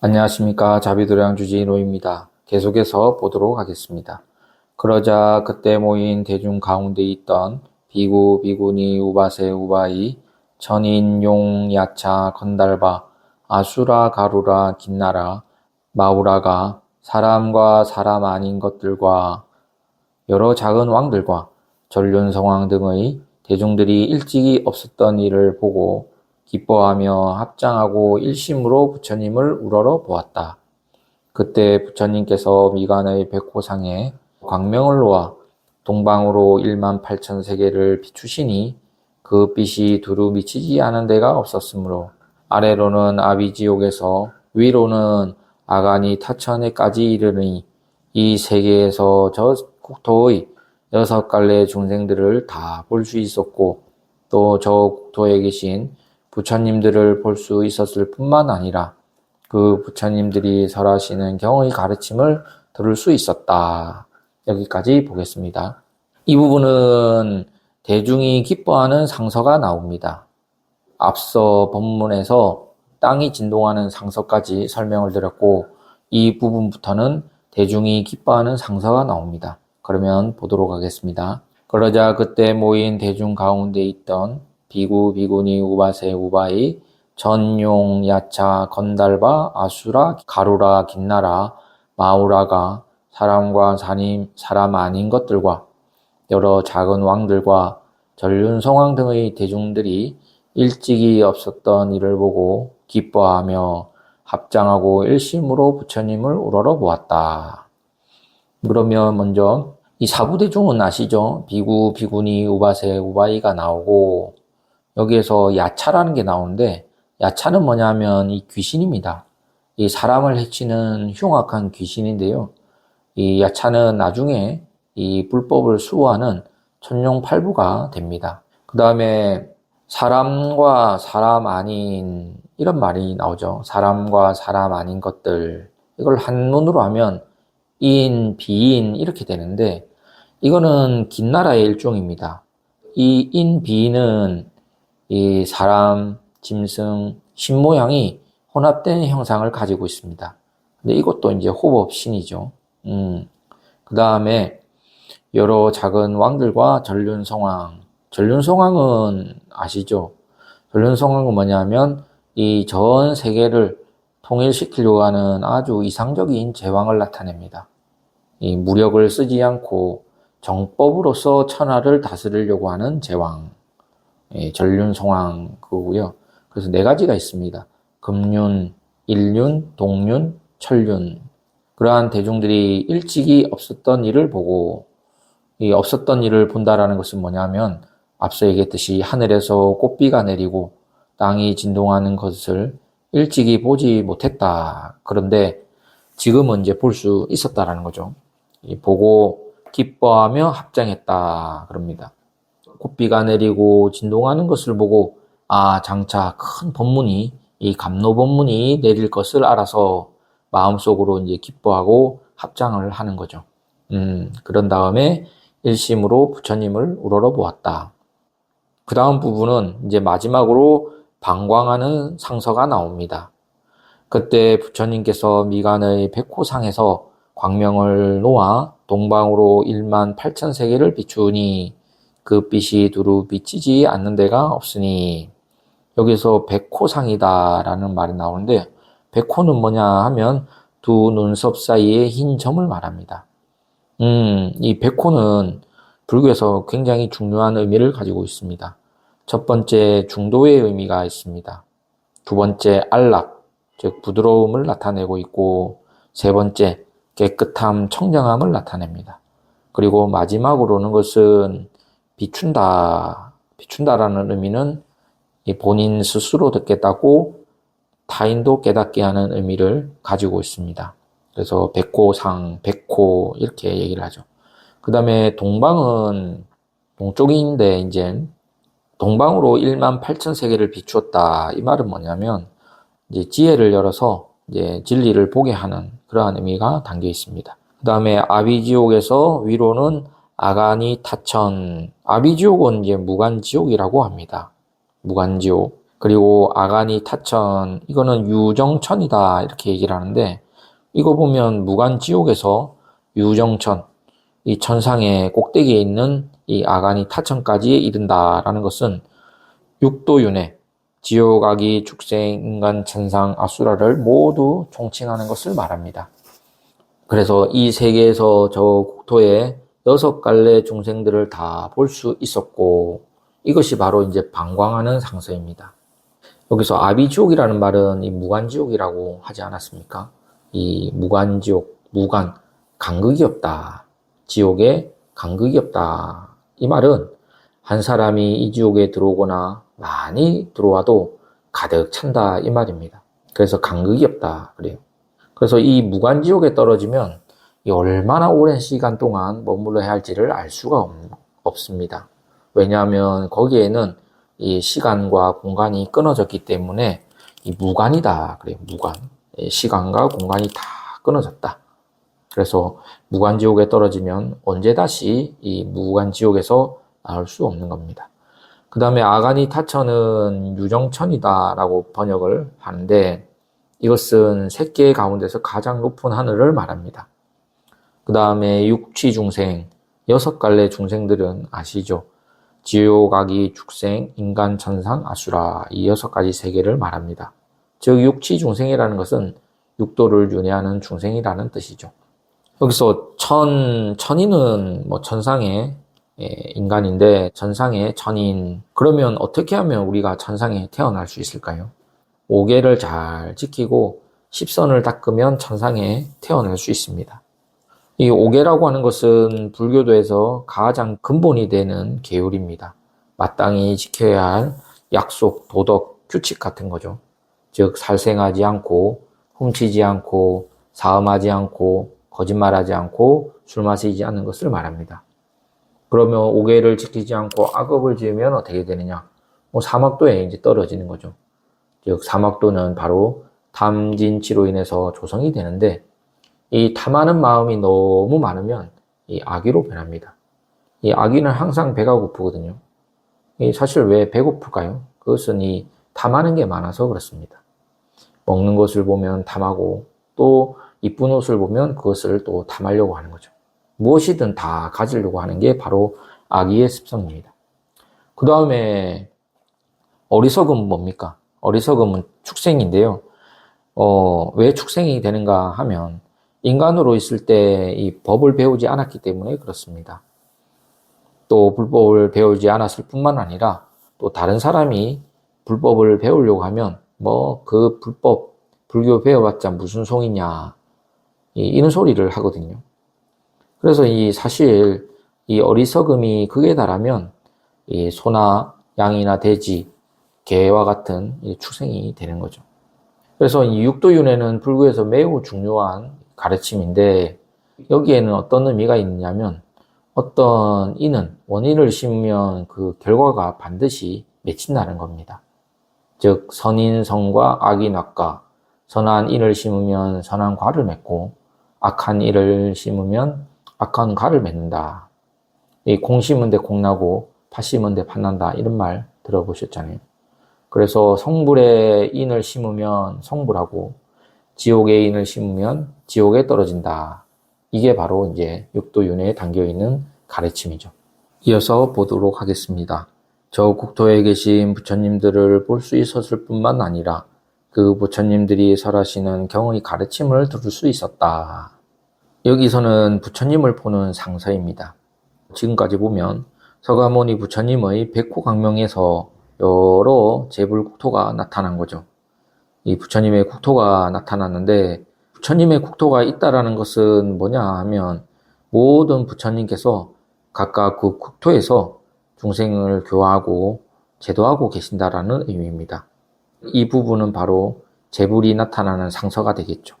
안녕하십니까. 자비도량 주지노입니다. 계속해서 보도록 하겠습니다. 그러자 그때 모인 대중 가운데 있던 비구, 비구니, 우바세, 우바이, 전인, 용, 야차, 건달바, 아수라, 가루라, 긴나라, 마우라가 사람과 사람 아닌 것들과 여러 작은 왕들과 전륜성왕 등의 대중들이 일찍이 없었던 일을 보고 기뻐하며 합장하고 일심으로 부처님을 우러러 보았다. 그때 부처님께서 미간의 백호상에 광명을 놓아 동방으로 1만 8천 세계를 비추시니 그 빛이 두루 미치지 않은 데가 없었으므로 아래로는 아비지옥에서 위로는 아가니 타천에까지 이르니 이 세계에서 저 국토의 여섯 갈래 중생들을 다 볼 수 있었고 또 저 국토에 계신 부처님들을 볼 수 있었을 뿐만 아니라 그 부처님들이 설하시는 경의 가르침을 들을 수 있었다. 여기까지 보겠습니다. 이 부분은 대중이 기뻐하는 상서가 나옵니다. 앞서 본문에서 땅이 진동하는 상서까지 설명을 드렸고 이 부분부터는 대중이 기뻐하는 상서가 나옵니다. 그러면 보도록 하겠습니다. 그러자 그때 모인 대중 가운데 있던 비구, 비구니, 우바세, 우바이, 전용, 야차, 건달바, 아수라, 가루라, 긴나라, 마우라가 사람과 사님, 사람 아닌 것들과 여러 작은 왕들과 전륜 성왕 등의 대중들이 일찍이 없었던 일을 보고 기뻐하며 합장하고 일심으로 부처님을 우러러 보았다. 그러면 먼저 이 사부대중은 아시죠? 비구, 비구니, 우바세, 우바이가 나오고 여기에서 야차라는 게 나오는데 야차는 뭐냐면 이 귀신입니다. 이 사람을 해치는 흉악한 귀신인데요. 이 야차는 나중에 이 불법을 수호하는 천룡팔부가 됩니다. 그 다음에 사람과 사람 아닌 이런 말이 나오죠. 사람과 사람 아닌 것들 이걸 한문으로 하면 인, 비인 이렇게 되는데 이거는 긴 나라의 일종입니다. 이 인, 비인은 이 사람, 짐승, 신 모양이 혼합된 형상을 가지고 있습니다. 근데 이것도 이제 호법 신이죠. 음. 그 다음에 여러 작은 왕들과 전륜성왕. 전륜성왕은 아시죠? 전륜성왕은 뭐냐면 이 전 세계를 통일시키려고 하는 아주 이상적인 제왕을 나타냅니다. 이 무력을 쓰지 않고 정법으로서 천하를 다스리려고 하는 제왕. 예, 전륜성왕 그거고요. 그래서 네 가지가 있습니다. 금륜, 일륜, 동륜, 철륜. 그러한 대중들이 일찍이 없었던 일을 보고 이 없었던 일을 본다라는 것은 뭐냐면 앞서 얘기했듯이 하늘에서 꽃비가 내리고 땅이 진동하는 것을 일찍이 보지 못했다. 그런데 지금은 이제 볼 수 있었다라는 거죠. 보고 기뻐하며 합장했다. 그럽니다. 꽃비가 내리고 진동하는 것을 보고 아 장차 큰 법문이 이 감로 법문이 내릴 것을 알아서 마음속으로 이제 기뻐하고 합장을 하는 거죠. 음, 그런 다음에 일심으로 부처님을 우러러 보았다. 그 다음 부분은 이제 마지막으로 방광하는 상서가 나옵니다. 그때 부처님께서 미간의 백호상에서 광명을 놓아 동방으로 1만 8천 세계를 비추니 그 빛이 두루 비치지 않는 데가 없으니 여기서 백호상이다라는 말이 나오는데 백호는 뭐냐 하면 두 눈썹 사이에 흰 점을 말합니다. 음, 이 백호는 불교에서 굉장히 중요한 의미를 가지고 있습니다. 첫 번째 중도의 의미가 있습니다. 두 번째 안락, 즉 부드러움을 나타내고 있고 세 번째 깨끗함, 청정함을 나타냅니다. 그리고 마지막으로는 것은 비춘다. 비춘다라는 의미는 본인 스스로 듣겠다고 타인도 깨닫게 하는 의미를 가지고 있습니다. 그래서 백호상, 백호 이렇게 얘기를 하죠. 그 다음에 동방은 동쪽인데 이제 동방으로 1만 8천 세계를 비추었다. 이 말은 뭐냐면 이제 지혜를 열어서 이제 진리를 보게 하는 그러한 의미가 담겨 있습니다. 그 다음에 아비지옥에서 위로는 아가니 타천. 아비지옥은 이제 무간지옥이라고 합니다. 무간지옥. 그리고 아가니 타천, 이거는 유정천이다. 이렇게 얘기를 하는데, 이거 보면 무간지옥에서 유정천, 이 천상의 꼭대기에 있는 이 아가니 타천까지 이른다라는 것은 육도윤회, 지옥, 아기, 축생, 인간, 천상, 아수라를 모두 총칭하는 것을 말합니다. 그래서 이 세계에서 저 국토에 여섯 갈래 중생들을 다 볼 수 있었고, 이것이 바로 이제 방광하는 상서입니다. 여기서 아비지옥이라는 말은 이 무간지옥이라고 하지 않았습니까? 이 무간지옥, 무간, 간극이 없다. 지옥에 간극이 없다. 이 말은 한 사람이 이 지옥에 들어오거나 많이 들어와도 가득 찬다. 이 말입니다. 그래서 간극이 없다. 그래요. 그래서 이 무간지옥에 떨어지면 이 얼마나 오랜 시간 동안 머물러야 할지를 알 수가 없, 없습니다. 왜냐하면 거기에는 이 시간과 공간이 끊어졌기 때문에 이 무관이다. 그래요. 무관. 시간과 공간이 다 끊어졌다. 그래서 무관 지옥에 떨어지면 언제 다시 이 무관 지옥에서 나올 수 없는 겁니다. 그 다음에 아가니 타천은 유정천이다라고 번역을 하는데 이것은 새끼 가운데서 가장 높은 하늘을 말합니다. 그 다음에 육취 중생, 여섯 갈래 중생들은 아시죠? 지옥, 아기, 축생, 인간, 천상, 아수라 이 여섯 가지 세계를 말합니다. 즉 육치 중생이라는 것은 육도를 윤회하는 중생이라는 뜻이죠. 여기서 천 천인은 뭐 천상의 예, 인간인데 천상의 천인 그러면 어떻게 하면 우리가 천상에 태어날 수 있을까요? 오계를 잘 지키고 십선을 닦으면 천상에 태어날 수 있습니다. 이 오계라고 하는 것은 불교도에서 가장 근본이 되는 계율입니다. 마땅히 지켜야 할 약속, 도덕, 규칙 같은 거죠. 즉 살생하지 않고 훔치지 않고 사음하지 않고 거짓말하지 않고 술 마시지 않는 것을 말합니다. 그러면 오계를 지키지 않고 악업을 지으면 어떻게 되느냐? 뭐 사막도에 이제 떨어지는 거죠. 즉 사막도는 바로 탐진치로 인해서 조성이 되는데 이 탐하는 마음이 너무 많으면 이 악의로 변합니다. 이 악의는 항상 배가 고프거든요. 이 사실 왜 배고플까요? 그것은 이 탐하는 게 많아서 그렇습니다. 먹는 것을 보면 탐하고 또 이쁜 옷을 보면 그것을 또 탐하려고 하는 거죠. 무엇이든 다 가지려고 하는 게 바로 악의의 습성입니다. 그 다음에 어리석음은 뭡니까? 어리석음은 축생인데요. 어, 왜 축생이 되는가 하면 인간으로 있을 때 이 법을 배우지 않았기 때문에 그렇습니다. 또 불법을 배우지 않았을 뿐만 아니라 또 다른 사람이 불법을 배우려고 하면 뭐 그 불법 불교 배워봤자 무슨 송이냐 이런 소리를 하거든요. 그래서 이 사실 이 어리석음이 극에 달하면 이 소나 양이나 돼지, 개와 같은 축생이 되는 거죠. 그래서 이 육도윤회는 불교에서 매우 중요한 가르침인데 여기에는 어떤 의미가 있냐면 어떤 이는 원인을 심으면 그 결과가 반드시 맺힌다는 겁니다. 즉 선인 성과 악인 악과 선한 인을 심으면 선한 과를 맺고 악한 일을 심으면 악한 과를 맺는다. 이 공 심은 데 공 나고 파 심은 데 팥난다 이런 말 들어보셨잖아요. 그래서 성불에 인을 심으면 성불하고 지옥에 인을 심으면 지옥에 떨어진다. 이게 바로 이제 육도 윤회에 담겨 있는 가르침이죠. 이어서 보도록 하겠습니다. 저 국토에 계신 부처님들을 볼 수 있었을 뿐만 아니라 그 부처님들이 설하시는 경의 가르침을 들을 수 있었다. 여기서는 부처님을 보는 상서입니다. 지금까지 보면 서가모니 부처님의 백호강명에서 여러 제불국토가 나타난 거죠. 이 부처님의 국토가 나타났는데 부처님의 국토가 있다라는 것은 뭐냐 하면 모든 부처님께서 각각 그 국토에서 중생을 교화하고 제도하고 계신다라는 의미입니다. 이 부분은 바로 재불이 나타나는 상서가 되겠죠.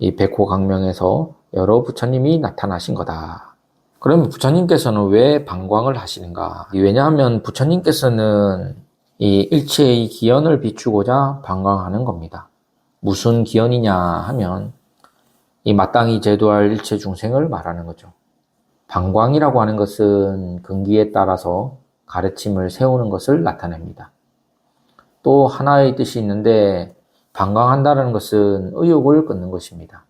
이 백호강명에서 여러 부처님이 나타나신 거다. 그러면 부처님께서는 왜 방광을 하시는가? 왜냐하면 부처님께서는 이 일체의 기연을 비추고자 방광하는 겁니다. 무슨 기연이냐 하면 이 마땅히 제도할 일체 중생을 말하는 거죠. 방광이라고 하는 것은 근기에 따라서 가르침을 세우는 것을 나타냅니다. 또 하나의 뜻이 있는데 방광한다는 것은 의욕을 끊는 것입니다.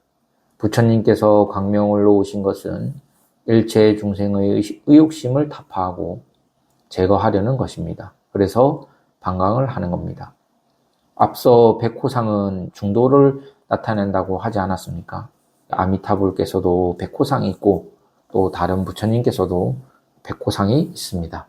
부처님께서 광명을 놓으신 것은 일체 중생의 의욕심을 타파하고 제거하려는 것입니다. 그래서 방광을 하는 겁니다. 앞서 백호상은 중도를 나타낸다고 하지 않았습니까? 아미타불께서도 백호상이 있고 또 다른 부처님께서도 백호상이 있습니다.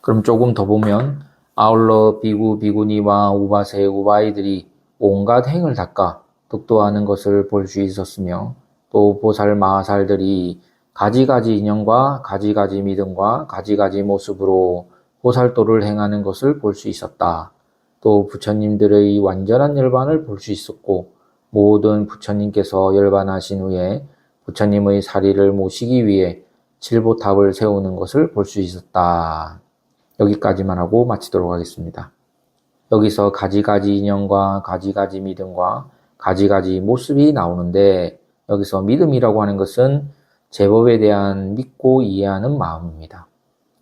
그럼 조금 더 보면 아울러 비구 비구니와 우바세 우바이들이 온갖 행을 닦아 득도하는 것을 볼 수 있었으며 또 보살 마하살들이 가지가지 인연과 가지가지 믿음과 가지가지 모습으로 보살도를 행하는 것을 볼 수 있었다. 또 부처님들의 완전한 열반을 볼 수 있었고 모든 부처님께서 열반하신 후에 부처님의 사리를 모시기 위해 칠보탑을 세우는 것을 볼 수 있었다. 여기까지만 하고 마치도록 하겠습니다. 여기서 가지가지 인연과 가지가지 믿음과 가지가지 모습이 나오는데 여기서 믿음이라고 하는 것은 제법에 대한 믿고 이해하는 마음입니다.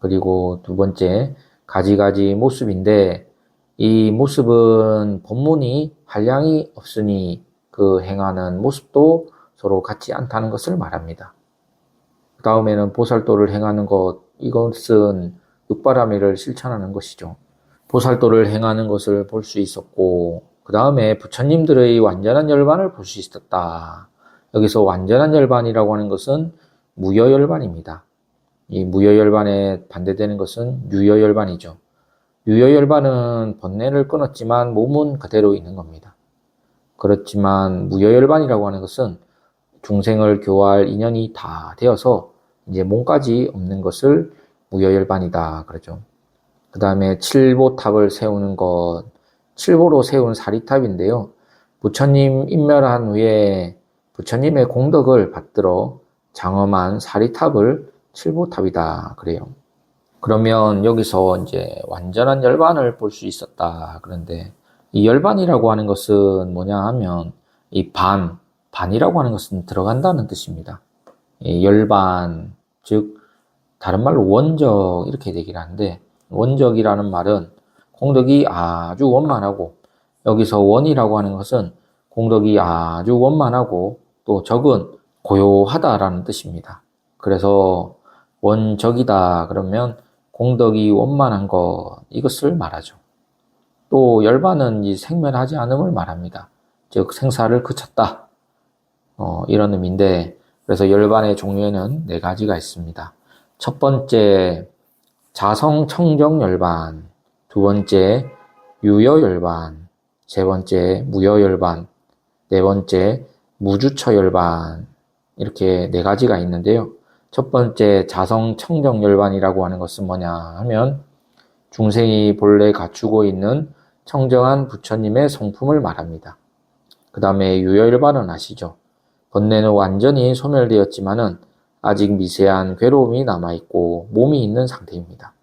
그리고 두 번째 가지가지 모습인데 이 모습은 본문이 한량이 없으니 그 행하는 모습도 서로 같지 않다는 것을 말합니다. 그 다음에는 보살도를 행하는 것, 이것은 육바라밀을 실천하는 것이죠. 보살도를 행하는 것을 볼 수 있었고, 그 다음에 부처님들의 완전한 열반을 볼 수 있었다. 여기서 완전한 열반이라고 하는 것은 무여열반입니다. 이 무여열반에 반대되는 것은 유여열반이죠. 유여열반은 번뇌를 끊었지만 몸은 그대로 있는 겁니다. 그렇지만 무여열반이라고 하는 것은 중생을 교화할 인연이 다 되어서 이제 몸까지 없는 것을 무여열반이다 그러죠. 그 다음에 칠보탑을 세우는 것, 칠보로 세운 사리탑인데요. 부처님 인멸한 후에 부처님의 공덕을 받들어 장엄한 사리탑을 칠보탑이다 그래요. 그러면 여기서 이제 완전한 열반을 볼 수 있었다. 그런데 이 열반이라고 하는 것은 뭐냐 하면 이 반, 반이라고 하는 것은 들어간다는 뜻입니다. 이 열반, 즉 다른 말로 원적 이렇게 되긴 하는데 원적이라는 말은 공덕이 아주 원만하고 여기서 원이라고 하는 것은 공덕이 아주 원만하고 또 적은 고요하다라는 뜻입니다. 그래서 원적이다 그러면 공덕이 원만한 것 이것을 말하죠. 또 열반은 이 생멸하지 않음을 말합니다. 즉 생사를 그쳤다. 어, 이런 의미인데 그래서 열반의 종류에는 네 가지가 있습니다. 첫 번째 자성 청정 열반, 두 번째 유여 열반, 세 번째 무여 열반, 네 번째 무주처 열반 이렇게 네 가지가 있는데요. 첫 번째 자성 청정 열반이라고 하는 것은 뭐냐 하면 중생이 본래 갖추고 있는 청정한 부처님의 성품을 말합니다. 그 다음에 유열반은 아시죠? 번뇌는 완전히 소멸되었지만은 아직 미세한 괴로움이 남아있고 몸이 있는 상태입니다.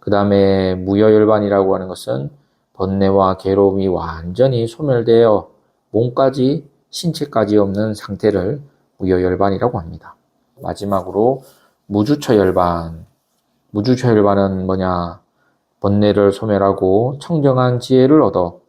그 다음에 무여열반이라고 하는 것은 번뇌와 괴로움이 완전히 소멸되어 몸까지 신체까지 없는 상태를 무여열반이라고 합니다. 마지막으로 무주처 열반. 무주처 열반은 뭐냐? 번뇌를 소멸하고 청정한 지혜를 얻어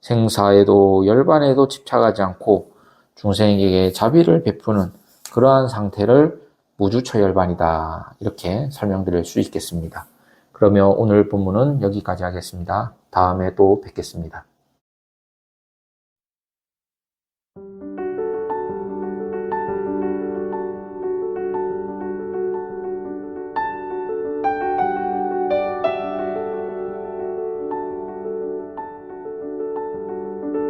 생사에도 열반에도 집착하지 않고 중생에게 자비를 베푸는 그러한 상태를 무주처 열반이다. 이렇게 설명드릴 수 있겠습니다. 그러면 오늘 본문은 여기까지 하겠습니다. 다음에 또 뵙겠습니다.